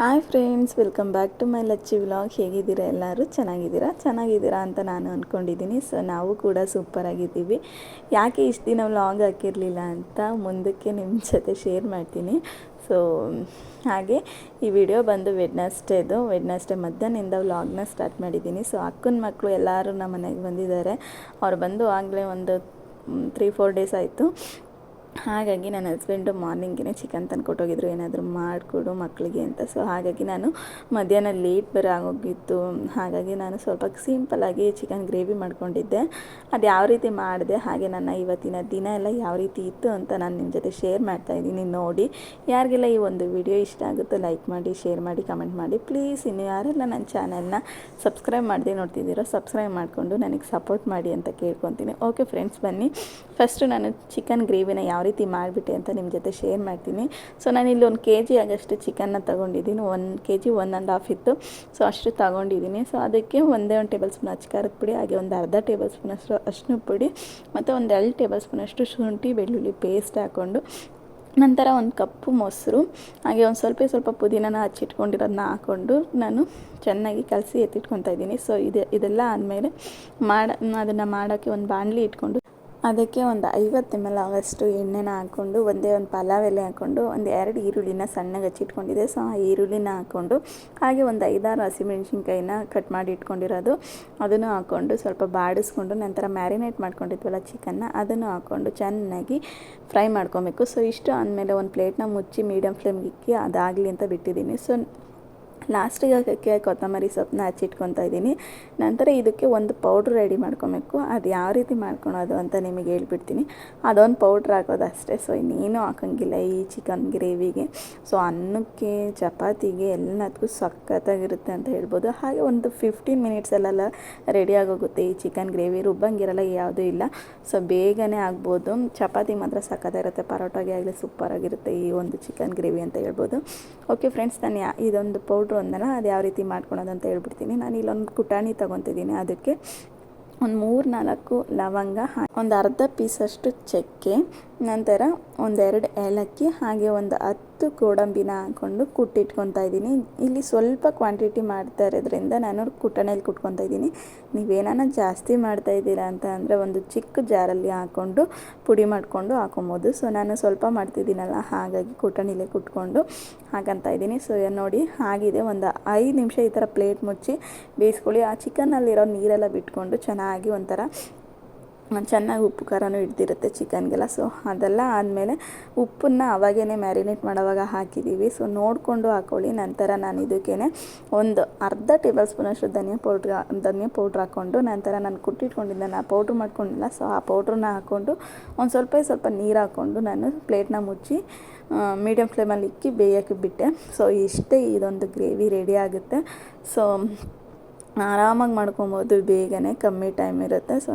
Hi friends, welcome back to my Lachchi vlog. ಹೇಗಿದ್ದೀರಾ ಎಲ್ಲರೂ? ಚೆನ್ನಾಗಿದ್ದೀರಾ? ಚೆನ್ನಾಗಿದ್ದೀರಾ ಅಂತ ನಾನು ಅಂದ್ಕೊಂಡಿದ್ದೀನಿ ಸೊ, ನಾವು ಕೂಡ ಸೂಪರಾಗಿದ್ದೀವಿ ಯಾಕೆ ಇಷ್ಟು ದಿನ ವ್ಲಾಗ್ ಹಾಕಿರಲಿಲ್ಲ ಅಂತ ಮುಂದಕ್ಕೆ ನಿಮ್ಮ ಜೊತೆ ಶೇರ್ ಮಾಡ್ತೀನಿ. ಸೊ, ಹಾಗೆ ಈ ವಿಡಿಯೋ ಬಂದು ವೆಡ್ನಸ್ಡೇದು. ವೆಡ್ನಸ್ಡೇ ಮಧ್ಯಾಹ್ನದಿಂದ ವ್ಲಾಗ್ನ ಸ್ಟಾರ್ಟ್ ಮಾಡಿದ್ದೀನಿ. ಸೊ, ಅಕ್ಕನ ಮಕ್ಕಳು ಎಲ್ಲರೂ ನಮ್ಮ ಮನೆಗೆ ಬಂದಿದ್ದಾರೆ. ಅವ್ರು ಬಂದು ಆಗಲೇ ಒಂದು ತ್ರೀ ಫೋರ್ ಡೇಸ್ ಆಯಿತು. ಹಾಗಾಗಿ ನನ್ನ ಹಸ್ಬೆಂಡು ಮಾರ್ನಿಂಗೇ ಚಿಕನ್ ತಂದು ಕೊಟ್ಟೋಗಿದ್ರು. ಏನಾದರೂ ಮಾಡಿಕೊಡು ಮಕ್ಕಳಿಗೆ ಅಂತ. ಸೊ ಹಾಗಾಗಿ ನಾನು ಮಧ್ಯಾಹ್ನ ಲೇಟ್ ಬೇರೆ ಆಗೋಗಿತ್ತು. ಹಾಗಾಗಿ ನಾನು ಸ್ವಲ್ಪ ಸಿಂಪಲಾಗಿ ಚಿಕನ್ ಗ್ರೇವಿ ಮಾಡ್ಕೊಂಡಿದ್ದೆ. ಅದು ಯಾವ ರೀತಿ ಮಾಡಿದೆ, ಹಾಗೆ ನನ್ನ ಇವತ್ತಿನ ದಿನ ಎಲ್ಲ ಯಾವ ರೀತಿ ಇತ್ತು ಅಂತ ನಾನು ನಿಮ್ಮ ಜೊತೆ ಶೇರ್ ಮಾಡ್ತಾ ಇದ್ದೀನಿ. ನೋಡಿ, ಯಾರಿಗೆಲ್ಲ ಈ ಒಂದು ವಿಡಿಯೋ ಇಷ್ಟ ಆಗುತ್ತೋ ಲೈಕ್ ಮಾಡಿ ಶೇರ್ ಮಾಡಿ ಕಮೆಂಟ್ ಮಾಡಿ. ಪ್ಲೀಸ್ ಇನ್ನು ಯಾರೆಲ್ಲ ನನ್ನ ಚಾನಲ್ನ ಸಬ್ಸ್ಕ್ರೈಬ್ ಮಾಡದೆ ನೋಡ್ತಿದ್ದೀರೋ ಸಬ್ಸ್ಕ್ರೈಬ್ ಮಾಡಿಕೊಂಡು ನನಗೆ ಸಪೋರ್ಟ್ ಮಾಡಿ ಅಂತ ಕೇಳ್ಕೊತೀನಿ. ಓಕೆ ಫ್ರೆಂಡ್ಸ್ ಬನ್ನಿ. ಫಸ್ಟು ನಾನು ಚಿಕನ್ ಗ್ರೇವಿನ ಯಾವ ರೀತಿ ಮಾಡಿಬಿಟ್ಟೆ ಅಂತ ನಿಮ್ಮ ಜೊತೆ ಶೇರ್ ಮಾಡ್ತೀನಿ. ಸೊ ನಾನು ಇಲ್ಲಿ ಒಂದು ಕೆ ಜಿ ಆಗಷ್ಟು ಚಿಕನ್ನ ತೊಗೊಂಡಿದ್ದೀನಿ. One K G one and half ಇತ್ತು. ಸೊ ಅಷ್ಟು ತೊಗೊಂಡಿದ್ದೀನಿ. ಸೊ ಅದಕ್ಕೆ ಒಂದೇ ಒಂದು ಟೇಬಲ್ ಸ್ಪೂನ್ ಅಚ್ಕಾರದ ಪುಡಿ, ಹಾಗೆ ಒಂದು ಅರ್ಧ ಟೇಬಲ್ ಸ್ಪೂನ್ ಅಷ್ಟು ಅಷ್ಟು ಪುಡಿ, ಮತ್ತು ಒಂದು ಎರಡು ಟೇಬಲ್ ಸ್ಪೂನ್ ಅಷ್ಟು ಶುಂಠಿ, ಬೆಳ್ಳುಳ್ಳಿ ಪೇಸ್ಟ್ ಹಾಕ್ಕೊಂಡು ನಂತರ ಒಂದು ಕಪ್ಪು ಮೊಸರು, ಹಾಗೆ ಒಂದು ಸ್ವಲ್ಪ ಸ್ವಲ್ಪ ಪುದೀನನ ಹಚ್ಚಿಟ್ಕೊಂಡಿರೋದನ್ನ ಹಾಕ್ಕೊಂಡು ನಾನು ಚೆನ್ನಾಗಿ ಕಲಸಿ ಎತ್ತಿಟ್ಕೊತಾ ಇದ್ದೀನಿ. ಸೊ ಇದೆ, ಇದೆಲ್ಲ ಆದಮೇಲೆ ಮಾಡ, ಅದನ್ನು ಮಾಡೋಕ್ಕೆ ಒಂದು ಬಾಣಲಿ ಇಟ್ಕೊಂಡು ಅದಕ್ಕೆ ಒಂದು ಐವತ್ತು ಎಂ ಎಲ್ ಆಗೋಷ್ಟು ಎಣ್ಣೆನ ಹಾಕ್ಕೊಂಡು, ಒಂದೇ ಒಂದು ಪಲಾವ್ ಎಲೆ ಹಾಕ್ಕೊಂಡು, ಒಂದು ಎರಡು ಈರುಳ್ಳಿನ ಸಣ್ಣಗೆ ಹಚ್ಚಿಟ್ಕೊಂಡಿದ್ದೆ. ಸೊ, ಆ ಈರುಳ್ಳಿನ ಹಾಕ್ಕೊಂಡು, ಹಾಗೆ ಒಂದು ಐದಾರು ಹಸಿಮೆಣ್ಸಿನ್ಕಾಯಿನ ಕಟ್ ಮಾಡಿ ಇಟ್ಕೊಂಡಿರೋದು. ಅದನ್ನು ಹಾಕ್ಕೊಂಡು ಸ್ವಲ್ಪ ಬಾಡಿಸ್ಕೊಂಡು, ನಂತರ ಮ್ಯಾರಿನೇಟ್ ಮಾಡ್ಕೊಂಡಿದ್ವಲ್ಲ ಚಿಕನ್ನ, ಅದನ್ನು ಹಾಕ್ಕೊಂಡು ಚೆನ್ನಾಗಿ ಫ್ರೈ ಮಾಡ್ಕೊಬೇಕು. ಸೊ, ಇಷ್ಟು ಅಂದಮೇಲೆ ಒಂದು ಪ್ಲೇಟ್ನ ಮುಚ್ಚಿ ಮೀಡಿಯಮ್ ಫ್ಲೇಮ್ಗೆ ಇಕ್ಕಿ, ಅದಾಗಲಿ ಅಂತ ಬಿಟ್ಟಿದ್ದೀನಿ. ಸೊ ಲಾಸ್ಟಿಗೆ ಅದಕ್ಕೆ ಕೊತ್ತಂಬರಿ ಸೊಪ್ಪನ್ನ ಹಚ್ಚಿಟ್ಕೊತಾ ಇದ್ದೀನಿ. ನಂತರ ಇದಕ್ಕೆ ಒಂದು ಪೌಡ್ರ್ ರೆಡಿ ಮಾಡ್ಕೊಬೇಕು. ಅದು ಯಾವ ರೀತಿ ಮಾಡ್ಕೊಳೋದು ಅಂತ ನಿಮಗೆ ಹೇಳ್ಬಿಡ್ತೀನಿ. ಅದೊಂದು ಪೌಡ್ರ್ ಹಾಕೋದು ಅಷ್ಟೇ ಸೊ ಇನ್ನೇನು ಹಾಕೋಂಗಿಲ್ಲ ಈ ಚಿಕನ್ ಗ್ರೇವಿಗೆ. ಸೊ ಅನ್ನಕ್ಕೆ, ಚಪಾತಿಗೆ ಎಲ್ಲದಕ್ಕೂ ಸಖತ್ತಾಗಿರುತ್ತೆ ಅಂತ ಹೇಳ್ಬೋದು. ಹಾಗೆ ಒಂದು ಫಿಫ್ಟೀನ್ ಮಿನಿಟ್ಸಲ್ಲೆಲ್ಲ ರೆಡಿ ಆಗೋಗುತ್ತೆ ಈ ಚಿಕನ್ ಗ್ರೇವಿ. ರುಬ್ಬಂಗಿರಲ್ಲ, ಯಾವುದೂ ಇಲ್ಲ. ಸೊ ಬೇಗನೆ ಆಗ್ಬೋದು. ಚಪಾತಿ ಮಾತ್ರ ಸಖತ್ತಾಗಿರುತ್ತೆ. ಪರೋಟಾಗೆ ಆಗಲಿ ಸೂಪರಾಗಿರುತ್ತೆ ಈ ಒಂದು ಚಿಕನ್ ಗ್ರೇವಿ ಅಂತ ಹೇಳ್ಬೋದು. ಓಕೆ ಫ್ರೆಂಡ್ಸ್ ನಾನು ಇದೊಂದು ಪೌಡ್ರು ಅಂದಲ್ಲ ಅದು ಯಾವ ರೀತಿ ಮಾಡ್ಕೊಳೋದು ಅಂತ ಹೇಳ್ಬಿಡ್ತೀನಿ. ನಾನು ಇಲ್ಲೊಂದು ಕುಟಾಣಿ ತೊಗೊತಿದ್ದೀನಿ. ಅದಕ್ಕೆ ಒಂದು ಮೂರು ನಾಲ್ಕು ಲವಂಗ ಒಂದು ಅರ್ಧ ಪೀಸಷ್ಟು ಚಕ್ಕೆ, ನಂತರ ಒಂದೆರಡು ಏಲಕ್ಕಿ, ಹಾಗೆ ಒಂದು ಹತ್ತು ಗೋಡಂಬಿನ ಹಾಕ್ಕೊಂಡು ಕುಟ್ಟಿಟ್ಕೊತಾ ಇದ್ದೀನಿ. ಇಲ್ಲಿ ಸ್ವಲ್ಪ ಕ್ವಾಂಟಿಟಿ ಮಾಡ್ತಾ ಇರೋದ್ರಿಂದ ನಾನು ಕುಟ್ಟಣೆಯಲ್ಲಿ ಕುಟ್ಕೊತಾ ಇದ್ದೀನಿ. ನೀವೇನಾನ ಜಾಸ್ತಿ ಮಾಡ್ತಾ ಇದ್ದೀರಾ ಅಂತ ಅಂದರೆ ಒಂದು ಚಿಕ್ಕ ಜಾರಲ್ಲಿ ಹಾಕ್ಕೊಂಡು ಪುಡಿ ಮಾಡಿಕೊಂಡು ಹಾಕೊಬೋದು. ಸೊ ನಾನು ಸ್ವಲ್ಪ ಮಾಡ್ತಿದ್ದೀನಲ್ಲ, ಹಾಗಾಗಿ ಕುಟ್ಟಣಿಲೇ ಕುಟ್ಕೊಂಡು ಹಾಕಂತ ಇದ್ದೀನಿ. ಸೊ ನೋಡಿ ಆಗಿದೆ. ಒಂದು ಐದು ನಿಮಿಷ ಈ ಥರ ಪ್ಲೇಟ್ ಮುಚ್ಚಿ ಬೇಯಿಸ್ಕೊಳ್ಳಿ. ಆ ಚಿಕನ್ನಲ್ಲಿರೋ ನೀರೆಲ್ಲ ಬಿಟ್ಕೊಂಡು ಚೆನ್ನಾಗಿ ಒಂಥರ ಚೆನ್ನಾಗಿ ಉಪ್ಪು, ಖಾರನೂ ಹಿಡ್ದಿರುತ್ತೆ ಚಿಕನ್ಗೆಲ್ಲ. ಸೊ ಅದೆಲ್ಲ ಆದಮೇಲೆ ಉಪ್ಪನ್ನು ಅವಾಗೇ ಮ್ಯಾರಿನೇಟ್ ಮಾಡೋವಾಗ ಹಾಕಿದ್ದೀವಿ. ಸೊ ನೋಡಿಕೊಂಡು ಹಾಕ್ಕೊಳ್ಳಿ ನಂತರ ನಾನು ಇದಕ್ಕೇ ಒಂದು ಅರ್ಧ ಟೇಬಲ್ ಸ್ಪೂನಷ್ಟು ಧನಿಯಾ ಪೌಡ್ರ್ ಧನಿಯಾ ಪೌಡ್ರ್ ಹಾಕ್ಕೊಂಡು ನಂತರ ನಾನು ಕುಟ್ಟಿಟ್ಕೊಂಡಿದ್ದೆ. ನಾನು ಪೌಡ್ರ್ ಮಾಡ್ಕೊಂಡಿಲ್ಲ. ಸೊ ಆ ಪೌಡ್ರನ್ನ ಹಾಕ್ಕೊಂಡು ಒಂದು ಸ್ವಲ್ಪ ಸ್ವಲ್ಪ ನೀರು ಹಾಕ್ಕೊಂಡು ನಾನು ಪ್ಲೇಟ್ನ ಮುಚ್ಚಿ ಮೀಡಿಯಮ್ ಫ್ಲೇಮಲ್ಲಿ ಇಕ್ಕಿ ಬೇಯೋಕ್ಕೆ ಬಿಟ್ಟೆ. ಸೊ ಇಷ್ಟೇ ಇದೊಂದು ಗ್ರೇವಿ ರೆಡಿ ಆಗುತ್ತೆ. ಸೊ ಆರಾಮಾಗಿ ಮಾಡ್ಕೊಬೋದು, ಬೇಗನೆ ಕಮ್ಮಿ ಟೈಮ್ ಇರುತ್ತೆ. ಸೊ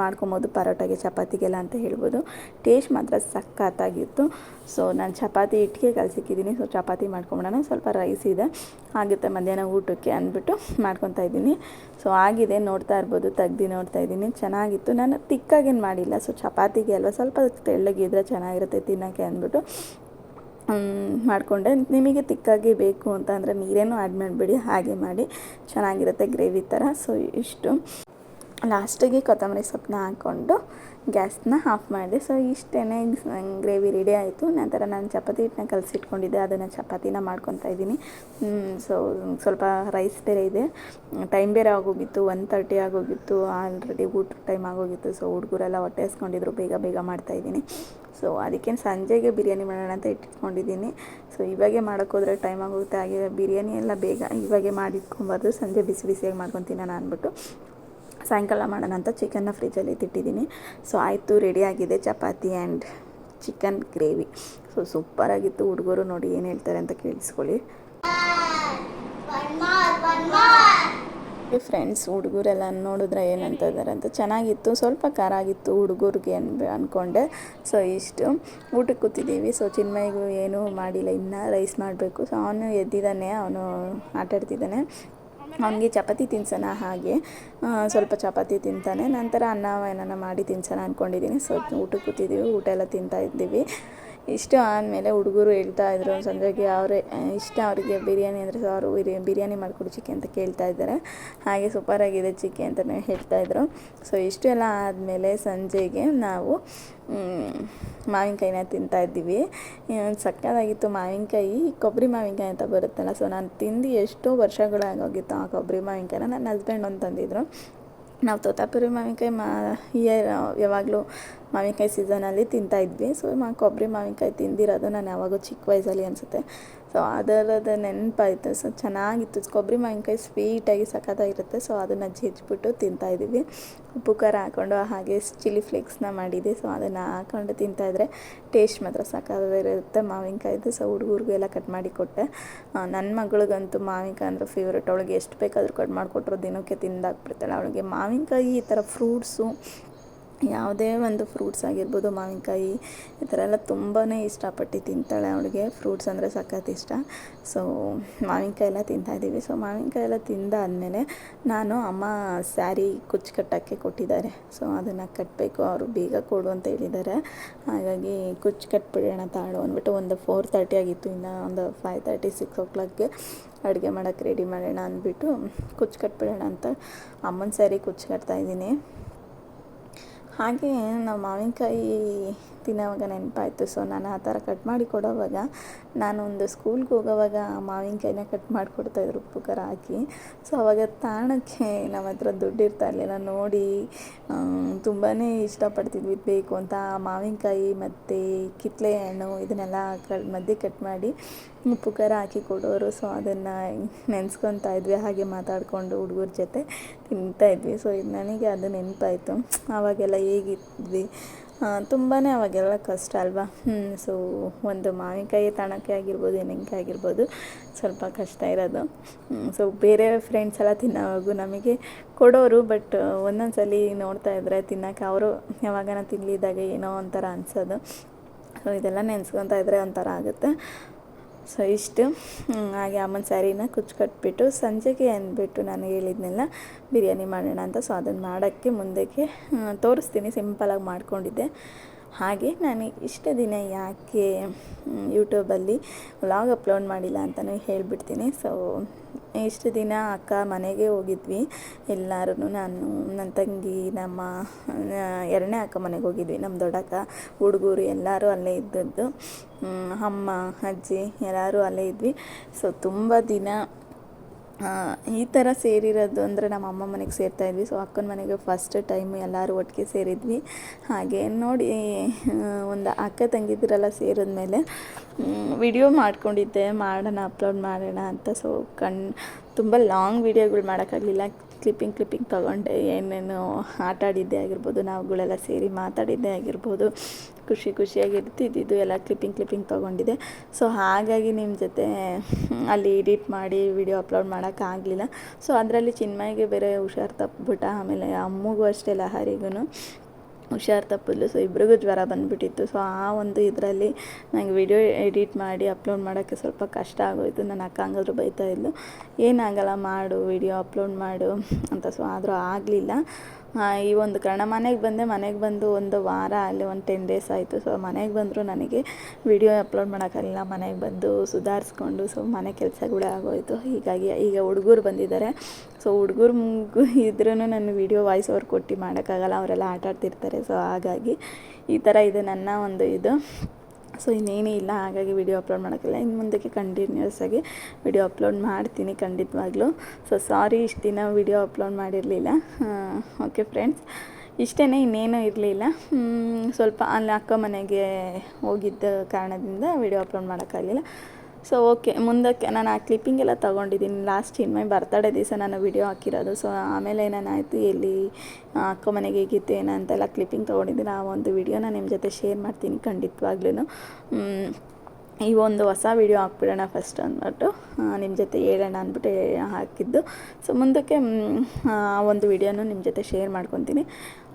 ಮಾಡ್ಕೊಬೋದು, ಪರೋಟಾಗೆ, ಚಪಾತಿಗೆಲ್ಲ ಅಂತ ಹೇಳ್ಬೋದು. ಟೇಸ್ಟ್ ಮಾತ್ರ ಸಖತ್ತಾಗಿತ್ತು. ಸೊ ನಾನು ಚಪಾತಿ ಹಿಟ್ಟಿಗೆ ಕಲಸಿಕ್ಕಿದ್ದೀನಿ ಸೊ ಚಪಾತಿ ಮಾಡ್ಕೊಂಬಿಡೋಣ. ಸ್ವಲ್ಪ ರೈಸ್ ಇದೆ. ಆಗುತ್ತೆ ಮಧ್ಯಾಹ್ನ ಊಟಕ್ಕೆ ಅಂದ್ಬಿಟ್ಟು ಮಾಡ್ಕೊತಾ ಇದ್ದೀನಿ. ಸೊ ಆಗಿದೆ. ನೋಡ್ತಾ ಇರ್ಬೋದು. ತೆಗ್ದು ನೋಡ್ತಾ ಇದ್ದೀನಿ. ಚೆನ್ನಾಗಿತ್ತು. ನಾನು ತಿಕ್ಕಾಗೇನು ಮಾಡಿಲ್ಲ. ಸೊ ಚಪಾತಿಗೆ ಅಲ್ವಾ? ಸ್ವಲ್ಪ ತೆಳ್ಳಗಿದ್ರೆ ಚೆನ್ನಾಗಿರುತ್ತೆ ತಿನ್ನೋಕ್ಕೆ ಅಂದ್ಬಿಟ್ಟು. ಮಾಡಿಕೊಂಡೆ. ನಿಮಗೆ ತಿಕ್ಕಾಗಿ ಬೇಕು ಅಂತ ಅಂದರೆ ನೀರೇನು ಆ್ಯಡ್ ಮಾಡಬೇಡಿ, ಹಾಗೆ ಮಾಡಿ. ಚೆನ್ನಾಗಿರುತ್ತೆ ಗ್ರೇವಿ ಥರ ಸೊ ಇಷ್ಟು. ಲಾಸ್ಟಿಗೆ ಕೊತ್ತಂಬರಿ ಸೊಪ್ಪನ್ನ ಹಾಕ್ಕೊಂಡು ಗ್ಯಾಸ್ನ ಆಫ್ ಮಾಡಿದೆ. ಸೊ ಇಷ್ಟೇ ಗ್ರೇವಿ ರೆಡಿ ಆಯಿತು. ನಂತರ ನಾನು ಚಪಾತಿ ಹಿಟ್ಟನ್ನ ಕಲಸಿಟ್ಕೊಂಡಿದ್ದೆ. ಅದನ್ನು ಚಪಾತಿನ ಮಾಡ್ಕೊತಾ ಇದ್ದೀನಿ. ಸೊ ಸ್ವಲ್ಪ ರೈಸ್ ಬೇರೆ ಇದೆ. ಟೈಮ್ ಬೇರೆ ಆಗೋಗಿತ್ತು. ಒನ್ ತರ್ಟಿ ಆಗೋಗಿತ್ತು. ಆಲ್ರೆಡಿ ಊಟ ಟೈಮ್ ಆಗೋಗಿತ್ತು. ಸೊ ಹುಡುಗರೆಲ್ಲ ಹೊಟ್ಟೆ ಹಸ್ಕೊಂಡಿದ್ರು ಬೇಗ ಬೇಗ ಮಾಡ್ತಾಯಿದ್ದೀನಿ ಸೊ ಅದಕ್ಕೆ ಸಂಜೆಗೆ ಬಿರಿಯಾನಿ ಮಾಡೋಣ ಅಂತ ಇಟ್ಕೊಂಡಿದ್ದೀನಿ. ಸೊ ಇವಾಗೆ ಮಾಡೋಕ್ಕೋದ್ರೆ ಟೈಮ್ ಆಗೋಗುತ್ತೆ ಹಾಗೆ ಬಿರಿಯಾನಿ ಎಲ್ಲ ಬೇಗ ಇವಾಗೆ ಮಾಡಿಟ್ಕೊಬಾರ್ದು ಸಂಜೆ ಬಿಸಿ ಬಿಸಿಯಾಗಿ ಮಾಡ್ಕೊತೀನಿ ನಾನು ಅಂದ್ಬಿಟ್ಟು. ಸಾಯಂಕಾಲ ಮಾಡೋಣ ಅಂತ ಚಿಕನ್ನ ಫ್ರಿಜ್ಜಲ್ಲಿ ಇಟ್ಟಿದ್ದೀನಿ ಸೊ ಆಯಿತು ರೆಡಿಯಾಗಿದೆ chapati and chicken gravy so ಸೂಪರಾಗಿತ್ತು ಹುಡುಗರು ನೋಡಿ ಏನು ಹೇಳ್ತಾರೆ ಅಂತ ಕೇಳಿಸ್ಕೊಳ್ಳಿ. ಫ್ರೆಂಡ್ಸ್ ಹುಡುಗರೆಲ್ಲ ನೋಡಿದ್ರೆ ಏನಂತ ಇದ್ದಾರೆ ಅಂತ. ಚೆನ್ನಾಗಿತ್ತು. ಸ್ವಲ್ಪ ಖಾರ ಆಗಿತ್ತು ಹುಡುಗರಿಗೆ ಅನ್ ಅಂದ್ಕೊಂಡೆ ಸೊ ಇಷ್ಟು. ಊಟಕ್ಕೆ ಕೂತಿದ್ದೀವಿ. ಸೊ ಚಿನ್ಮಯಿಗೂ ಏನೂ ಮಾಡಿಲ್ಲ. ಇನ್ನೂ ರೈಸ್ ಮಾಡಬೇಕು. ಸೊ ಅವನು ಎದ್ದಿದ್ದಾನೆ. ಅವನು ಆಟಾಡ್ತಿದ್ದಾನೆ. ಅವನಿಗೆ ಚಪಾತಿ ತಿನ್ಸೋಣ ಹಾಗೆ ಸ್ವಲ್ಪ ಚಪಾತಿ ತಿಂತಾನೆ. ನಂತರ ಅನ್ನ ಏನಾನ ಮಾಡಿ ತಿನ್ಸೋಣ ಅಂದ್ಕೊಂಡಿದ್ದೀನಿ ಸೊ, ಊಟಕ್ಕೆ ಕೂತಿದ್ದೀವಿ ಊಟ ಎಲ್ಲ ತಿಂತಾ ಇದ್ದೀವಿ. ಇಷ್ಟು ಆದಮೇಲೆ ಹುಡುಗರು ಹೇಳ್ತಾ ಇದ್ರು ಸಂಜೆಗೆ ಅವರೇ ಇಷ್ಟ ಅವರಿಗೆ ಬಿರಿಯಾನಿ ಅಂದರೆ ಸೊ ಅವರು ಬಿರಿಯಾನಿ ಮಾಡಿಕೊಡು ಚಿಕ್ಕಿ ಅಂತ ಕೇಳ್ತಾ ಇದ್ದಾರೆ. ಹಾಗೆ ಸೂಪರಾಗಿದೆ ಚಿಕ್ಕಿ ಅಂತಲೇ ಹೇಳ್ತಾ ಇದ್ರು. ಸೊ ಇಷ್ಟು ಎಲ್ಲ ಆದಮೇಲೆ ಸಂಜೆಗೆ ನಾವು ಮಾವಿನಕಾಯಿನ ತಿಂತಾ ಇದ್ದೀವಿ. ಸಕ್ಕತ್ತಾಗಿತ್ತು ಮಾವಿನಕಾಯಿ, ಕೊಬ್ಬರಿ ಮಾವಿನಕಾಯಿ ಅಂತ ಬರುತ್ತಲ್ಲ ಸೊ ನಾನು ತಿಂದು ಎಷ್ಟೋ ವರ್ಷಗಳಾಗೋಗಿತ್ತು ಆ ಕೊಬ್ಬರಿ ಮಾವಿನಕಾಯಿನ. ನನ್ನ ಹಸ್ಬೆಂಡ್ ಒಂದು ತಂದಿದ್ರು. ನಾವು ತೋತಾಪುರಿ ಮಾವಿನಕಾಯಿ ಮಾ ಯಾವಾಗಲೂ ಮಾವಿನಕಾಯಿ ಸೀಸನಲ್ಲಿ ತಿಂತಾ ಇದ್ವಿ. ಸೊ ಮಾ, ಕೊಬ್ಬರಿ ಮಾವಿನಕಾಯಿ ತಿಂದಿರೋದು ನಾನು ಯಾವಾಗೂ ಚಿಕ್ಕ ವಯಸ್ಸಲ್ಲಿ ಅನಿಸುತ್ತೆ. ಸೊ ಅದರದ್ದು ನೆನಪಾಯಿತು. ಸೊ ಚೆನ್ನಾಗಿತ್ತು. ಕೊಬ್ಬರಿ ಮಾವಿನಕಾಯಿ ಸ್ವೀಟಾಗಿ ಸಖತ್ತಾಗಿರುತ್ತೆ. ಸೊ ಅದನ್ನು ಜಜ್ಜಿಬಿಟ್ಟು ತಿಂತಾ ಇದ್ದೀವಿ. ಉಪ್ಪು, ಖಾರ ಹಾಕ್ಕೊಂಡು ಹಾಗೆ ಚಿಲ್ಲಿ ಫ್ಲೇಕ್ಸ್ನ ಮಾಡಿದ್ದೆ. ಸೊ ಅದನ್ನು ಹಾಕ್ಕೊಂಡು ತಿಂತಾಯಿದ್ರೆ ಟೇಸ್ಟ್ ಮಾತ್ರ ಸಖತ್ತಾಗಿರುತ್ತೆ ಮಾವಿನಕಾಯ್ದು. ಸೊ ಹುಡುಗರಿಗೂ ಎಲ್ಲ ಕಟ್ ಮಾಡಿ ಕೊಟ್ಟೆ. ನನ್ನ ಮಗಳಿಗಂತೂ ಮಾವಿನಕಾಯಿ ಅಂದರೆ ಫೇವ್ರೇಟ್ ಅವಳಿಗೆ ಎಷ್ಟು ಬೇಕಾದರೂ ಕಟ್ ಮಾಡಿಕೊಟ್ರು ದಿನಕ್ಕೆ ತಿಂದಾಕ್ಬಿಡ್ತಾಳೆ. ಅವಳಿಗೆ ಮಾವಿನಕಾಯಿ ಈ ಥರ ಫ್ರೂಟ್ಸು ಯಾವುದೇ ಒಂದು ಫ್ರೂಟ್ಸ್ ಆಗಿರ್ಬೋದು, ಮಾವಿನಕಾಯಿ, ಈ ಥರ ಎಲ್ಲ ತುಂಬಾ ಇಷ್ಟಪಟ್ಟು ತಿಂತಾಳೆ ಅವಳಿಗೆ. ಫ್ರೂಟ್ಸ್ ಅಂದರೆ ಸಖತ್ ಇಷ್ಟ. ಸೊ ಮಾವಿನಕಾಯಿ ಎಲ್ಲ ತಿಂತಾಯಿದ್ದೀವಿ ಸೊ ಮಾವಿನಕಾಯಿ ಎಲ್ಲ ತಿಂದಾದಮೇಲೆ ನಾನು ಅಮ್ಮ ಸ್ಯಾರಿ ಕುಚ್ಚು ಕಟ್ಟೋಕ್ಕೆ ಕೊಟ್ಟಿದ್ದಾರೆ. ಸೊ ಅದನ್ನು ಕಟ್ಟಬೇಕು ಅವರು ಬೇಗ ಕೊಡು ಅಂತ ಹೇಳಿದ್ದಾರೆ. ಹಾಗಾಗಿ ಕುಚ್ಚು ಕಟ್ಬಿಡೋಣ ತಾಳು ಅಂದ್ಬಿಟ್ಟು ಒಂದು ಫೋರ್ ತರ್ಟಿ ಆಗಿತ್ತು. ಇನ್ನು ಒಂದು ಫೈವ್ ತರ್ಟಿ ಸಿಕ್ಸ್ ಓ ಕ್ಲಾಕ್ಗೆ ಅಡುಗೆ ಮಾಡೋಕ್ಕೆ ರೆಡಿ ಮಾಡೋಣ ಅಂದ್ಬಿಟ್ಟು ಕುಚ್ಚು ಕಟ್ಬಿಡೋಣ ಅಂತ ಅಮ್ಮನ ಸ್ಯಾರಿ ಕುಚ್ಚು ಕಟ್ತಾಯಿದ್ದೀನಿ ಹಾಗೆ ನಾವು ಮಾವಿನಕಾಯಿ ತಿನ್ನೋವಾಗ ನೆನಪಾಯಿತು. ಸೊ ನಾನು ಆ ಥರ ಕಟ್ ಮಾಡಿ ಕೊಡೋವಾಗ ನಾನು ಒಂದು ಸ್ಕೂಲ್ಗೆ ಹೋಗೋವಾಗ ಮಾವಿನಕಾಯಿನ ಕಟ್ ಮಾಡಿಕೊಡ್ತಾಯಿದ್ರು ಖಾರ ಹಾಕಿ. ಸೊ ಅವಾಗ ತಾಣಕ್ಕೆ ನಮ್ಮ ಹತ್ರ ದುಡ್ಡು ಇರ್ತಾ ಇರಲಿಲ್ಲ. ನೋಡಿ ತುಂಬಾ ಇಷ್ಟಪಡ್ತಿದ್ವಿ. ಬೇಕು ಅಂತ ಮಾವಿನಕಾಯಿ ಮತ್ತು ಕಿತ್ತಳೆ ಹಣ್ಣು ಇದನ್ನೆಲ್ಲ ಕ ಮಧ್ಯೆ ಕಟ್ ಮಾಡಿ ಉಪ್ಪು ಹಾಕಿ ಕೊಡೋರು. ಸೊ ಅದನ್ನು ನೆನೆಸ್ಕೊತಾ ಇದ್ವಿ. ಹಾಗೆ ಮಾತಾಡಿಕೊಂಡು ಹುಡುಗರ ಜೊತೆ ತಿಂತಾ ಇದ್ವಿ. ಸೊ ಇದು ನನಗೆ ಅದು ನೆನಪಾಯಿತು. ಆವಾಗೆಲ್ಲ ಹೇಗಿದ್ವಿ? ತುಂಬಾ ಅವಾಗೆಲ್ಲ ಕಷ್ಟ ಅಲ್ವಾ? ಸೊ ಒಂದು ಮಾವಿನಕಾಯಿ ತಣಕ್ಕೆ ಆಗಿರ್ಬೋದು ಏನಕ್ಕೆ ಆಗಿರ್ಬೋದು, ಸ್ವಲ್ಪ ಕಷ್ಟ ಇರೋದು. ಸೊ ಬೇರೆ ಫ್ರೆಂಡ್ಸ್ ಎಲ್ಲ ತಿನ್ನೋವಾಗೂ ನಮಗೆ ಕೊಡೋರು ಬಟ್ ಒಂದೊಂದು ಸಲ ನೋಡ್ತಾ ಇದ್ದರೆ ತಿನ್ನೋಕೆ ಅವರು ಯಾವಾಗನ ತಿನ್ನಲಿದ್ದಾಗ ಏನೋ ಒಂಥರ ಅನಿಸೋದು. ಸೊ ಇದೆಲ್ಲ ನೆನೆಸ್ಕೊತಾ ಇದ್ರೆ ಒಂಥರ ಆಗುತ್ತೆ. ಸೊ ಇಷ್ಟು. ಹಾಗೆ ಅಮ್ಮನ ಸ್ಯಾರಿನ ಕುಚ್ಚು ಕಟ್ಬಿಟ್ಟು ಸಂಜೆಗೆ ಅಂದ್ಬಿಟ್ಟು ನಾನು ಹೇಳಿದ್ನೆಲ್ಲ, ಬಿರಿಯಾನಿ ಮಾಡೋಣ ಅಂತ. ಸೊ ಅದನ್ನು ಮಾಡೋಕ್ಕೆ ಮುಂದಕ್ಕೆ ತೋರಿಸ್ತೀನಿ. ಸಿಂಪಲಾಗಿ ಮಾಡ್ಕೊಂಡಿದ್ದೆ. ಹಾಗೆ ನಾನು ಇಷ್ಟು ದಿನ ಯಾಕೆ ಯೂಟ್ಯೂಬಲ್ಲಿ ವ್ಲಾಗ್ ಅಪ್ಲೋಡ್ ಮಾಡಿಲ್ಲ ಅಂತಲೂ ಹೇಳಿಬಿಡ್ತೀನಿ. ಸೊ ಇಷ್ಟು ದಿನ ಅಕ್ಕ ಮನೆಗೆ ಹೋಗಿದ್ವಿ. ಎಲ್ಲರೂ ನಾನು ನನ್ನ ತಂಗಿ, ನಮ್ಮ ಎರಡನೇ ಅಕ್ಕ ಮನೆಗೆ ಹೋಗಿದ್ವಿ. ನಮ್ಮ ದೊಡ್ಡಕ್ಕ, ಹುಡುಗರು ಎಲ್ಲರೂ ಅಲ್ಲೇ ಇದ್ದದ್ದು. ಅಮ್ಮ, ಅಜ್ಜಿ ಎಲ್ಲರೂ ಅಲ್ಲೇ ಇದ್ವಿ. ಸೊ ತುಂಬ ದಿನ ಈ ಥರ ಸೇರಿರೋದು ಅಂದರೆ ನಮ್ಮ ಅಮ್ಮ ಮನೆಗೆ ಸೇರ್ತಾ ಇದ್ವಿ. ಸೊ ಅಕ್ಕನ ಮನೆಗೆ ಫಸ್ಟ್ ಟೈಮ್ ಎಲ್ಲರೂ ಒಟ್ಟಿಗೆ ಸೇರಿದ್ವಿ. ಹಾಗೆ ನೋಡಿ ಒಂದು ಅಕ್ಕ ತಂಗಿದ್ರೆಲ್ಲ ಸೇರಿದ್ಮೇಲೆ ವಿಡಿಯೋ ಮಾಡ್ಕೊಂಡಿದ್ದೆ. ಮಾಡೋಣ ಅಪ್ಲೋಡ್ ಮಾಡೋಣ ಅಂತ. ಸೊ ಕಣ್, ತುಂಬ ಲಾಂಗ್ ವಿಡಿಯೋಗಳು ಮಾಡೋಕ್ಕಾಗಲಿಲ್ಲ. ಕ್ಲಿಪ್ಪಿಂಗ್ ಕ್ಲಿಪ್ಪಿಂಗ್ ತೊಗೊಂಡೆ. ಏನೇನು ಆಟಾಡಿದ್ದೆ ಆಗಿರ್ಬೋದು, ನಾವುಗಳೆಲ್ಲ ಸೇರಿ ಮಾತಾಡಿದ್ದೇ ಆಗಿರ್ಬೋದು. ಖುಷಿ ಖುಷಿಯಾಗಿ ಇರ್ತಿದ್ದಿದ್ದು ಎಲ್ಲ ಕ್ಲಿಪ್ಪಿಂಗ್ ಕ್ಲಿಪ್ಪಿಂಗ್ ತೊಗೊಂಡಿದೆ. ಸೊ ಹಾಗಾಗಿ ನಿಮ್ಮ ಜೊತೆ ಅಲ್ಲಿ ಎಡಿಟ್ ಮಾಡಿ ವಿಡಿಯೋ ಅಪ್ಲೋಡ್ ಮಾಡೋಕ್ಕಾಗಲಿಲ್ಲ ಸೊ ಅದರಲ್ಲಿ ಚಿನ್ಮಯಿಗೆ ಬೇರೆ ಹುಷಾರು ತಪ್ಪಿಬಿಟ್ಟ. ಆಮೇಲೆ ಅಮ್ಮಗೂ ಅಷ್ಟೇ ಲಹರಿಗೂ ಹುಷಾರು ತಪ್ಪಿದ್ಲು. ಸೊ ಇಬ್ರಿಗೂ ಜ್ವರ ಬಂದುಬಿಟ್ಟಿತ್ತು. ಸೊ ಆ ಒಂದು ಇದರಲ್ಲಿ ನನಗೆ ವಿಡಿಯೋ ಎಡಿಟ್ ಮಾಡಿ ಅಪ್ಲೋಡ್ ಮಾಡೋಕ್ಕೆ ಸ್ವಲ್ಪ ಕಷ್ಟ ಆಗೋಯಿತು. ನನ್ನ ಅಕ್ಕ ಹಂಗಾದ್ರು ಬೈತಾ ಇದ್ಲು. ಏನಾಗಲ್ಲ ಮಾಡು ವಿಡಿಯೋ ಅಪ್ಲೋಡ್ ಮಾಡು ಅಂತ. ಸೊ ಆದರೂ ಆಗಲಿಲ್ಲ. ಈ ಒಂದು ಕಾರಣ ಮನೆಗೆ ಬಂದೆ, ಮನೆಗೆ ಬಂದು ಒಂದು ವಾರ, ಅಲ್ಲಿ ಒಂದು ಟೆನ್ ಡೇಸ್ ಆಯಿತು. ಸೊ ಮನೆಗೆ ಬಂದರೂ ನನಗೆ ವಿಡಿಯೋ ಅಪ್ಲೋಡ್ ಮಾಡೋಕ್ಕಾಗಲಿಲ್ಲ. ಮನೆಗೆ ಬಂದು ಸುಧಾರಿಸ್ಕೊಂಡು ಸೊ ಮನೆ ಕೆಲಸಗಳೇ ಆಗೋಯಿತು. ಹೀಗಾಗಿ ಈಗ ಹುಡುಗರು ಬಂದಿದ್ದಾರೆ. ಸೊ ಹುಡುಗರು ಇದ್ರೂ ನಾನು ವಿಡಿಯೋ ವಾಯ್ಸ್ ಓವರ್ ಕೊಟ್ಟು ಮಾಡೋಕ್ಕಾಗಲ್ಲ. ಅವರೆಲ್ಲ ಆಟ ಆಡ್ತಿರ್ತಾರೆ ಸೊ ಹಾಗಾಗಿ ಈ ಥರ ಇದೆ ನನ್ನ ಒಂದು ಇದು. ಸೊ ಇನ್ನೇನೇ ಇಲ್ಲ, ಹಾಗಾಗಿ ವಿಡಿಯೋ ಅಪ್ಲೋಡ್ ಮಾಡೋಕ್ಕಿಲ್ಲ. ಇನ್ನು ಮುಂದಕ್ಕೆ ಕಂಟಿನ್ಯೂಸ್ ಆಗಿ ವಿಡಿಯೋ ಅಪ್ಲೋಡ್ ಮಾಡ್ತೀನಿ ಖಂಡಿತವಾಗ್ಲೂ. ಸೊ ಸಾರಿ ಇಷ್ಟು ದಿನ ವಿಡಿಯೋ ಅಪ್ಲೋಡ್ ಮಾಡಿರಲಿಲ್ಲ. ಓಕೆ ಫ್ರೆಂಡ್ಸ್ ಇಷ್ಟೇ ಇನ್ನೇನೂ ಇರಲಿಲ್ಲ. ಸ್ವಲ್ಪ ಅಲ್ಲಿ, ಅಕ್ಕ ಮನೆಗೆ ಹೋಗಿದ್ದ ಕಾರಣದಿಂದ ವಿಡಿಯೋ ಅಪ್ಲೋಡ್ ಮಾಡೋಕ್ಕಾಗಲಿಲ್ಲ. ಸೊ ಓಕೆ ಮುಂದಕ್ಕೆ ನಾನು ಆ ಕ್ಲಿಪ್ಪಿಂಗ್ ಎಲ್ಲ ತೊಗೊಂಡಿದ್ದೀನಿ. ಲಾಸ್ಟ್ ಮೈ ಬರ್ತಡೇ ದಿವಸ ನಾನು ವಿಡಿಯೋ ಹಾಕಿರೋದು. ಸೊ ಆಮೇಲೆ ಏನೇನಾಯಿತು, ಎಲ್ಲಿ ಅಕ್ಕ ಮನೆಗೆ ಹೇಗಿತ್ತು, ಏನಂತೆಲ್ಲ ಕ್ಲಿಪ್ಪಿಂಗ್ ತೊಗೊಂಡಿದ್ದೀನಿ. ಆ ಒಂದು ವಿಡಿಯೋನ ನಿಮ್ಮ ಜೊತೆ ಶೇರ್ ಮಾಡ್ತೀನಿ ಖಂಡಿತವಾಗ್ಲೂ ಈ ಒಂದು ಹೊಸ ವಿಡಿಯೋ ಹಾಕ್ಬಿಡೋಣ ಫಸ್ಟ್ ಅಂದ್ಬಿಟ್ಟು ನಿಮ್ಮ ಜೊತೆ ಹೇಳೋಣ ಅಂದ್ಬಿಟ್ಟು ಹಾಕಿದ್ದು. ಸೊ ಮುಂದಕ್ಕೆ ಆ, ಒಂದು ವಿಡಿಯೋನು ನಿಮ್ಮ ಜೊತೆ ಶೇರ್ ಮಾಡ್ಕೊತೀನಿ.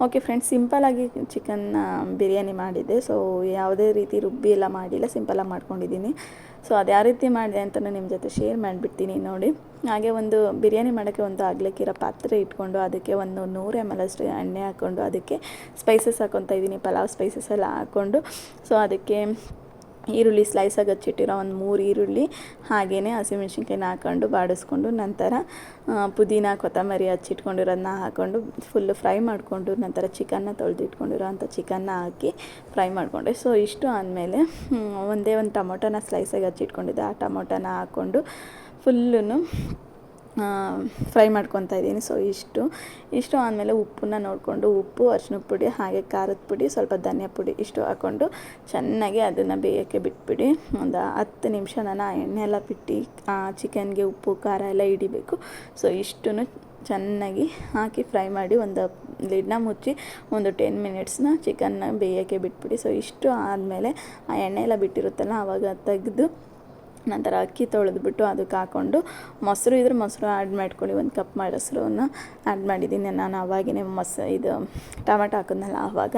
ಓಕೆ ಫ್ರೆಂಡ್ಸ್ ಸಿಂಪಲಾಗಿ ಚಿಕನ್ ಬಿರಿಯಾನಿ ಮಾಡಿದ್ದೆ. ಸೊ ಯಾವುದೇ ರೀತಿ ರುಬ್ಬಿ ಎಲ್ಲ ಮಾಡಿಲ್ಲ ಸಿಂಪಲಾಗಿ ಮಾಡ್ಕೊಂಡಿದ್ದೀನಿ. ಸೊ ಅದು ಯಾವ ರೀತಿ ಮಾಡಿದೆ ಅಂತಲೂ ನಿಮ್ಮ ಜೊತೆ ಶೇರ್ ಮಾಡಿಬಿಡ್ತೀನಿ ನೋಡಿ. ಹಾಗೆ ಒಂದು ಬಿರಿಯಾನಿ ಮಾಡೋಕ್ಕೆ ಒಂದು ಆಗ್ಲಿಕ್ಕಿರೋ ಪಾತ್ರೆ ಇಟ್ಕೊಂಡು ಅದಕ್ಕೆ ಒಂದು ನೂರು ಎಂ ಎಲ್ ಅಷ್ಟು ಎಣ್ಣೆ ಹಾಕ್ಕೊಂಡು ಅದಕ್ಕೆ ಸ್ಪೈಸಸ್ ಹಾಕ್ಕೊತಾ ಇದ್ದೀನಿ, ಪಲಾವ್ ಸ್ಪೈಸಸ್ ಎಲ್ಲ ಹಾಕ್ಕೊಂಡು. ಸೊ ಅದಕ್ಕೆ ಈರುಳ್ಳಿ ಸ್ಲೈಸಾಗಿ ಹಚ್ಚಿಟ್ಟಿರೋ ಒಂದು ಮೂರು ಈರುಳ್ಳಿ ಹಾಗೆಯೇ ಹಸಿಮೆಣ್ಸಿನ್ಕಾಯಿನ ಹಾಕೊಂಡು ಬಾಡಿಸ್ಕೊಂಡು ನಂತರ ಪುದೀನ, ಕೊತ್ತಂಬರಿ ಹಚ್ಚಿಟ್ಕೊಂಡಿರೋದನ್ನ ಹಾಕ್ಕೊಂಡು ಫುಲ್ಲು ಫ್ರೈ ಮಾಡಿಕೊಂಡು ನಂತರ ಚಿಕನ್ನ ತೊಳೆದಿಟ್ಕೊಂಡಿರೋ ಅಂಥ ಚಿಕನ್ನ ಹಾಕಿ ಫ್ರೈ ಮಾಡಿಕೊಂಡೆ. ಸೊ ಇಷ್ಟು ಆದಮೇಲೆ ಒಂದೇ ಒಂದು ಟೊಮೊಟೊನ ಸ್ಲೈಸಾಗಿ ಹಚ್ಚಿಟ್ಕೊಂಡಿದ್ದೆ. ಆ ಟೊಮೊಟೊನ ಹಾಕ್ಕೊಂಡು ಫುಲ್ಲೂ ಫ್ರೈ ಮಾಡ್ಕೊತಾ ಇದ್ದೀನಿ. ಸೊ ಇಷ್ಟು. ಇಷ್ಟು ಆದಮೇಲೆ ಉಪ್ಪನ್ನ ನೋಡಿಕೊಂಡು ಉಪ್ಪು ಅರ್ಶಿನದ ಪುಡಿ, ಹಾಗೆ ಖಾರದ ಪುಡಿ, ಸ್ವಲ್ಪ ಧನಿಯಾ ಪುಡಿ ಇಷ್ಟು ಹಾಕ್ಕೊಂಡು ಚೆನ್ನಾಗಿ ಅದನ್ನು ಬೇಯೋಕ್ಕೆ ಬಿಟ್ಬಿಡಿ. ಒಂದು ಹತ್ತು ನಿಮಿಷ ನಾನು ಆ ಎಣ್ಣೆ ಎಲ್ಲ ಬಿಟ್ಟು, ಆ ಚಿಕನ್ಗೆ ಉಪ್ಪು, ಖಾರ ಎಲ್ಲ ಹಿಡಿಬೇಕು. ಸೊ ಇಷ್ಟು ಚೆನ್ನಾಗಿ ಹಾಕಿ ಫ್ರೈ ಮಾಡಿ ಒಂದು ಲಿಡ್ನ ಮುಚ್ಚಿ ಒಂದು ಟೆನ್ ಮಿನಿಟ್ಸ್ನ ಚಿಕನ್ನ ಬೇಯೋಕ್ಕೆ ಬಿಟ್ಬಿಡಿ. ಸೊ ಇಷ್ಟು ಆದಮೇಲೆ ಆ ಎಣ್ಣೆ ಎಲ್ಲ ಬಿಟ್ಟಿರುತ್ತಲ್ಲ ಆವಾಗ ತೆಗೆದು ನಂತರ ಅಕ್ಕಿ ತೊಳೆದ್ಬಿಟ್ಟು ಅದಕ್ಕೆ ಹಾಕ್ಕೊಂಡು ಮೊಸರು ಇದ್ರೆ ಮೊಸರು ಆ್ಯಡ್ ಮಾಡ್ಕೊಳ್ಳಿ. ಒಂದು ಕಪ್ ಮೊಸರನ್ನ ಆ್ಯಡ್ ಮಾಡಿದ್ದೀನಿ. ನಾನು ಆವಾಗೇ ಮೊಸ ಇದು ಟೊಮೆಟೊ ಹಾಕಿದ್ನಲ್ಲ ಆವಾಗ.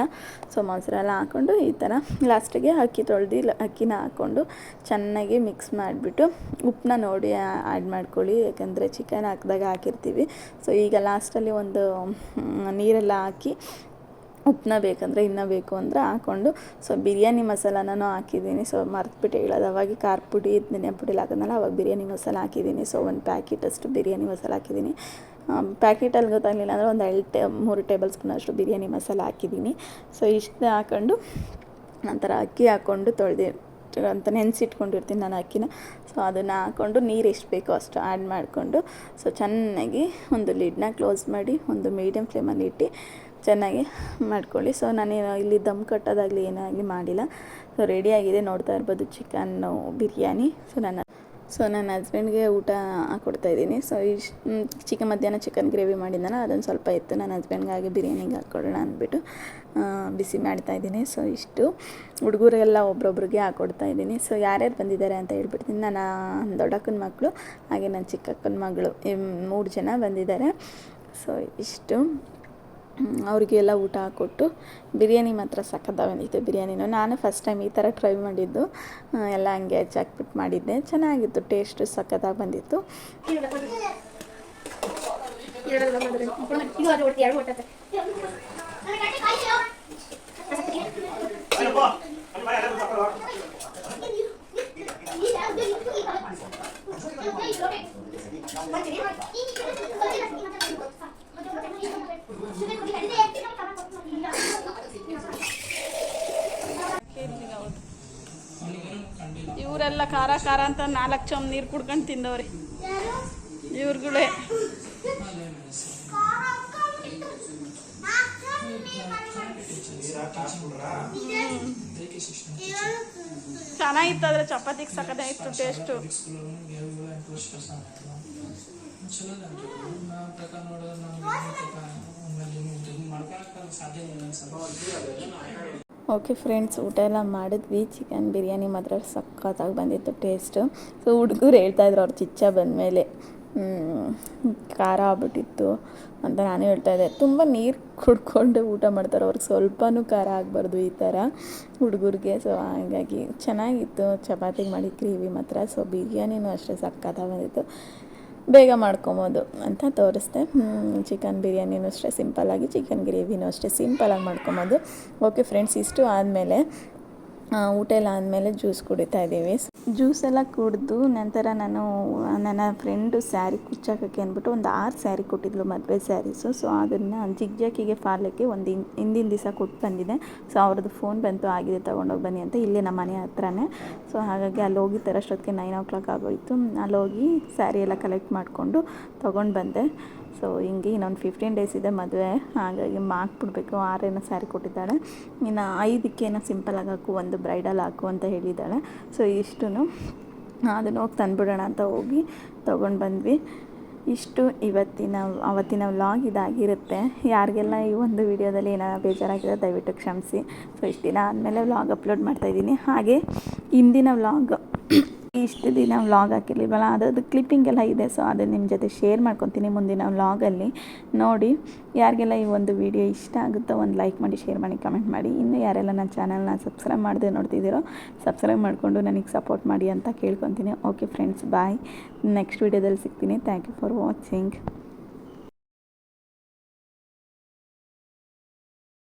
ಸೊ ಮೊಸರೆಲ್ಲ ಹಾಕ್ಕೊಂಡು ಈ ಥರ ಲಾಸ್ಟಿಗೆ ಅಕ್ಕಿ ತೊಳೆದು ಅಕ್ಕಿನ ಹಾಕ್ಕೊಂಡು ಚೆನ್ನಾಗಿ ಮಿಕ್ಸ್ ಮಾಡಿಬಿಟ್ಟು ಉಪ್ಪನ್ನ ನೋಡಿ ಆ್ಯಡ್ ಮಾಡ್ಕೊಳ್ಳಿ. ಯಾಕಂದರೆ ಚಿಕನ್ ಹಾಕಿದಾಗ ಹಾಕಿರ್ತೀವಿ. ಸೊ ಈಗ ಲಾಸ್ಟಲ್ಲಿ ಒಂದು ನೀರೆಲ್ಲ ಹಾಕಿ ಉಪ್ಪನ್ನ ಬೇಕಂದರೆ ಇನ್ನೂ ಬೇಕು ಅಂದರೆ ಹಾಕ್ಕೊಂಡು. ಸೊ ಬಿರಿಯಾನಿ ಮಸಾಲನೂ ಹಾಕಿದ್ದೀನಿ. ಸೊ ಮರ್ತುಬಿಟ್ಟು ಹೇಳೋದು. ಅವಾಗ ಖಾರ ಪುಡಿ ಪುಡಿ ಹಾಕೋದಲ್ಲ ಅವಾಗ ಬಿರಿಯಾನಿ ಮಸಾಲ ಹಾಕಿದ್ದೀನಿ. ಸೊ ಒಂದು ಪ್ಯಾಕೆಟ್ ಅಷ್ಟು ಬಿರಿಯಾನಿ ಮಸಾಲ ಹಾಕಿದ್ದೀನಿ. ಪ್ಯಾಕೆಟಲ್ಲಿ ಗೊತ್ತಾಗಲಿಲ್ಲ ಅಂದರೆ ಒಂದು ಎರಡು ಟೇ, ಮೂರು ಟೇಬಲ್ ಸ್ಪೂನ್ ಅಷ್ಟು ಬಿರಿಯಾನಿ ಮಸಾಲ ಹಾಕಿದ್ದೀನಿ. ಸೊ ಇಷ್ಟು ಹಾಕ್ಕೊಂಡು ನಂತರ ಅಕ್ಕಿ ಹಾಕ್ಕೊಂಡು ತೊಳೆದಿ, ಅಂತ ನೆನೆಸಿಟ್ಕೊಂಡಿರ್ತೀನಿ ನಾನು ಅಕ್ಕಿನ. ಸೊ ಅದನ್ನು ಹಾಕ್ಕೊಂಡು ನೀರು ಎಷ್ಟು ಬೇಕೋ ಅಷ್ಟು ಆ್ಯಡ್ ಮಾಡಿಕೊಂಡು. ಸೊ ಚೆನ್ನಾಗಿ ಒಂದು ಲಿಡ್ನ ಕ್ಲೋಸ್ ಮಾಡಿ, ಒಂದು ಮೀಡಿಯಮ್ ಫ್ಲೇಮಲ್ಲಿ ಇಟ್ಟು ಚೆನ್ನಾಗಿ ಮಾಡ್ಕೊಳ್ಳಿ. ಸೊ ನಾನೇನು ಇಲ್ಲಿ ದಮ್ ಕಟ್ಟೋದಾಗಲಿ ಏನಾಗಲಿ ಮಾಡಿಲ್ಲ. ಸೊ ರೆಡಿಯಾಗಿದೆ ನೋಡ್ತಾ ಇರ್ಬೋದು ಚಿಕನ್ನು ಬಿರಿಯಾನಿ. ಸೊ ನನ್ನ ಸೊ ನನ್ನ ಹಸ್ಬೆಂಡ್ಗೆ ಊಟ ಹಾಕ್ಕೊಡ್ತಾ ಇದ್ದೀನಿ. ಸೊ ಇಷ್ಟು ಚಿಕನ್ ಮಧ್ಯಾಹ್ನ ಚಿಕನ್ ಗ್ರೇವಿ ಮಾಡಿದ್ದಾನ ಅದೊಂದು ಸ್ವಲ್ಪ ಇತ್ತು ನನ್ನ ಹಸ್ಬೆಂಡ್ಗಾಗಿ ಬಿರಿಯಾನಿಗೆ ಹಾಕ್ಕೊಡೋಣ ಅಂದ್ಬಿಟ್ಟು ಬಿಸಿ ಮಾಡ್ತಾ ಇದ್ದೀನಿ. ಸೊ ಇಷ್ಟು. ಹುಡುಗರೆಲ್ಲ ಒಬ್ರೊಬ್ರಿಗೆ ಹಾಕ್ಕೊಡ್ತಾ ಇದ್ದೀನಿ. ಸೊ ಯಾರ್ಯಾರು ಬಂದಿದ್ದಾರೆ ಅಂತ ಹೇಳ್ಬಿಡ್ತೀನಿ. ನನ್ನ ದೊಡ್ಡಕ್ಕನ ಮಕ್ಕಳು, ಹಾಗೆ ನನ್ನ ಚಿಕ್ಕಕ್ಕನ ಮಗಳು, ಈ ಮೂರು ಜನ ಬಂದಿದ್ದಾರೆ. ಸೊ ಇಷ್ಟು. ಅವರಿಗೆಲ್ಲ ಊಟ ಹಾಕ್ಕೊಟ್ಟು ಬಿರಿಯಾನಿ ಮಾತ್ರ ಸಖತ್ತಾಗಿ ಬಂದಿತ್ತು ಬಿರಿಯಾನಿನೂ. ನಾನು ಫಸ್ಟ್ ಟೈಮ್ ಈ ಥರ ಟ್ರೈ ಮಾಡಿದ್ದು. ಎಲ್ಲ ಹಂಗೆ ಹಚ್ಚಾಕ್ಬಿಟ್ಟು ಮಾಡಿದ್ದೆ. ಚೆನ್ನಾಗಿತ್ತು ಟೇಸ್ಟು ಸಖತ್ತಾಗಿ ಬಂದಿತ್ತು. ಖಾರ ಖಾರ ಅಂತ ನಾಲ್ಕು ಚಮ್ ನೀರು ಕುಡ್ಕೊಂಡು ತಿಂದವ್ರಿ ಇವ್ರುಗಳೇ ಚೆನ್ನಾಗಿತ್ತು ಆದರೆ ಚಪಾತಿಗೆ ಸಖತ್ತಾಗಿತ್ತು ಟೇಸ್ಟು ಓಕೆ ಫ್ರೆಂಡ್ಸ್ ಊಟ ಎಲ್ಲ ಮಾಡಿದ್ವಿ. ಚಿಕನ್ ಬಿರಿಯಾನಿ ಮಾತ್ರ ಸಖತ್ತಾಗಿ ಬಂದಿತ್ತು ಟೇಸ್ಟು ಸೊ ಹುಡುಗರು ಹೇಳ್ತಾಯಿದ್ರು ಅವ್ರು ಚಿಚ್ಚ ಬಂದಮೇಲೆ. ಖಾರ ಆಗ್ಬಿಟ್ಟಿತ್ತು ಅಂತ ನಾನು ಹೇಳ್ತಾ ಇದ್ದೆ. ತುಂಬ ನೀರು ಕುಡ್ಕೊಂಡು ಊಟ ಮಾಡ್ತಾರೆ. ಅವ್ರಿಗೆ ಸ್ವಲ್ಪನೂ ಖಾರ ಆಗಬಾರ್ದು ಈ ಥರ ಹುಡುಗರಿಗೆ. ಸೊ ಹಾಗಾಗಿ ಚೆನ್ನಾಗಿತ್ತು. ಚಪಾತಿಗೆ ಮಾಡಿ, ಗ್ರೇವಿ ಮಾತ್ರ. ಸೊ ಬಿರಿಯಾನಿನೂ ಅಷ್ಟೇ ಸಖತ್ತಾಗಿ ಬಂದಿತ್ತು. ಬೇಗ ಮಾಡ್ಕೊಬೋದು ಅಂತ ತೋರಿಸ್ದೆ. ಚಿಕನ್ ಬಿರಿಯಾನಿನೂ ಅಷ್ಟೇ ಸಿಂಪಲ್ಲಾಗಿ, ಚಿಕನ್ ಗ್ರೇವಿನೂ ಅಷ್ಟೇ ಸಿಂಪಲ್ಲಾಗಿ ಮಾಡ್ಕೊಬೋದು. ಓಕೆ ಫ್ರೆಂಡ್ಸ್ ಇಷ್ಟು ಆದಮೇಲೆ ಊಟ ಎಲ್ಲ ಆದಮೇಲೆ ಜ್ಯೂಸ್ ಕುಡಿತಾ ಇದ್ದೀವಿ. ಜ್ಯೂಸ್ ಎಲ್ಲ ಕುಡಿದು ನಂತರ ನಾನು, ನನ್ನ ಫ್ರೆಂಡು ಸ್ಯಾರಿ ಕುಚ್ಚಾಕಕ್ಕೆ ಅಂದ್ಬಿಟ್ಟು ಒಂದು ಆರು ಸ್ಯಾರಿ ಕೊಟ್ಟಿದ್ಲು ಮದುವೆ ಸ್ಯಾರೀಸು ಸೊ. ಅದನ್ನು ಜಿಗ್ಜಾಕಿಗೆ ಫಾರ್ಲಿಕ್ಕೆ ಒಂದು ಇನ್, ಹಿಂದಿನ ದಿವಸ ಕೊಟ್ಟು ಬಂದಿದೆ. ಸೊ ಅವ್ರದ್ದು ಫೋನ್ ಬಂತು, ಆಗಿದೆ, ತೊಗೊಂಡೋಗಿ ಬನ್ನಿ ಅಂತ ಇಲ್ಲೇ ನಮ್ಮ ಮನೆ ಹತ್ರನೇ. ಸೊ ಹಾಗಾಗಿ ಅಲ್ಲಿ ಹೋಗಿ ತರೋಷ್ಟೊತ್ತಿಗೆ ನೈನ್ ಓ ಕ್ಲಾಕ್ ಆಗೋಯಿತು. ಅಲ್ಲಿ ಹೋಗಿ ಸ್ಯಾರಿ ಎಲ್ಲ ಕಲೆಕ್ಟ್ ಮಾಡಿಕೊಂಡು ತೊಗೊಂಡು ಬಂದೆ. ಸೊ ಹಿಂಗೆ ಇನ್ನೊಂದು ಫಿಫ್ಟೀನ್ ಡೇಸ್ ಇದೆ ಮದುವೆ. ಹಾಗಾಗಿ ಮಾಕ್ಬಿಡ್ಬೇಕು ಆರೇನ ಸ್ಯಾರಿ ಕೊಟ್ಟಿದ್ದಾಳೆ. ಇನ್ನು ಐದಕ್ಕೇನೋ ಸಿಂಪಲ್ ಹಾಕು, ಒಂದು ಬ್ರೈಡಲ್ ಹಾಕು ಅಂತ ಹೇಳಿದ್ದಾಳೆ. ಸೊ ಇಷ್ಟು ಅದನ್ನು ಹೋಗಿ ತಂದುಬಿಡೋಣ ಅಂತ ಹೋಗಿ ತೊಗೊಂಡು ಬಂದ್ವಿ. ಇಷ್ಟು ಇವತ್ತಿನ, ಅವತ್ತಿನ ವ್ಲಾಗ್ ಇದಾಗಿರುತ್ತೆ. ಯಾರಿಗೆಲ್ಲ ಈ ಒಂದು ವಿಡಿಯೋದಲ್ಲಿ ಏನಾರ ಬೇಜಾರಾಗಿದೆ ದಯವಿಟ್ಟು ಕ್ಷಮಿಸಿ. ಸೊ ಇಷ್ಟು ದಿನ ಆದಮೇಲೆ ವ್ಲಾಗ್ ಅಪ್ಲೋಡ್ ಮಾಡ್ತಾಯಿದ್ದೀನಿ ಹಾಗೆ, ಇಂದಿನ ವ್ಲಾಗ್ ಇಷ್ಟು ದಿನ ವ್ಲಾಗ್ ಹಾಕಿರ್ಲಿಲ್ವಲ್ಲ ಅದರದ್ದು ಕ್ಲಿಪ್ಪಿಂಗ್ ಎಲ್ಲ ಇದೆ ಸೊ ಅದನ್ನು ನಿಮ್ಮ ಜೊತೆ ಶೇರ್ ಮಾಡ್ಕೊತೀನಿ ಮುಂದಿನ ವ್ಲಾಗಲ್ಲಿ ನೋಡಿ, ಯಾರಿಗೆಲ್ಲ ಈ ಒಂದು ವಿಡಿಯೋ ಇಷ್ಟ ಆಗುತ್ತೋ ಒಂದು ಲೈಕ್ ಮಾಡಿ ಶೇರ್ ಮಾಡಿ ಕಮೆಂಟ್ ಮಾಡಿ. ಇನ್ನು ಯಾರೆಲ್ಲ ನನ್ನ ಚಾನಲ್ನ ಸಬ್ಸ್ಕ್ರೈಬ್ ಮಾಡದೆ ನೋಡ್ತಿದ್ದೀರೋ ಸಬ್ಸ್ಕ್ರೈಬ್ ಮಾಡಿಕೊಂಡು ನನಗೆ ಸಪೋರ್ಟ್ ಮಾಡಿ ಅಂತ ಕೇಳ್ಕೊತೀನಿ. ಓಕೆ ಫ್ರೆಂಡ್ಸ್ ಬಾಯ್ ನೆಕ್ಸ್ಟ್ ವಿಡಿಯೋದಲ್ಲಿ ಸಿಗ್ತೀನಿ. Thank you for watching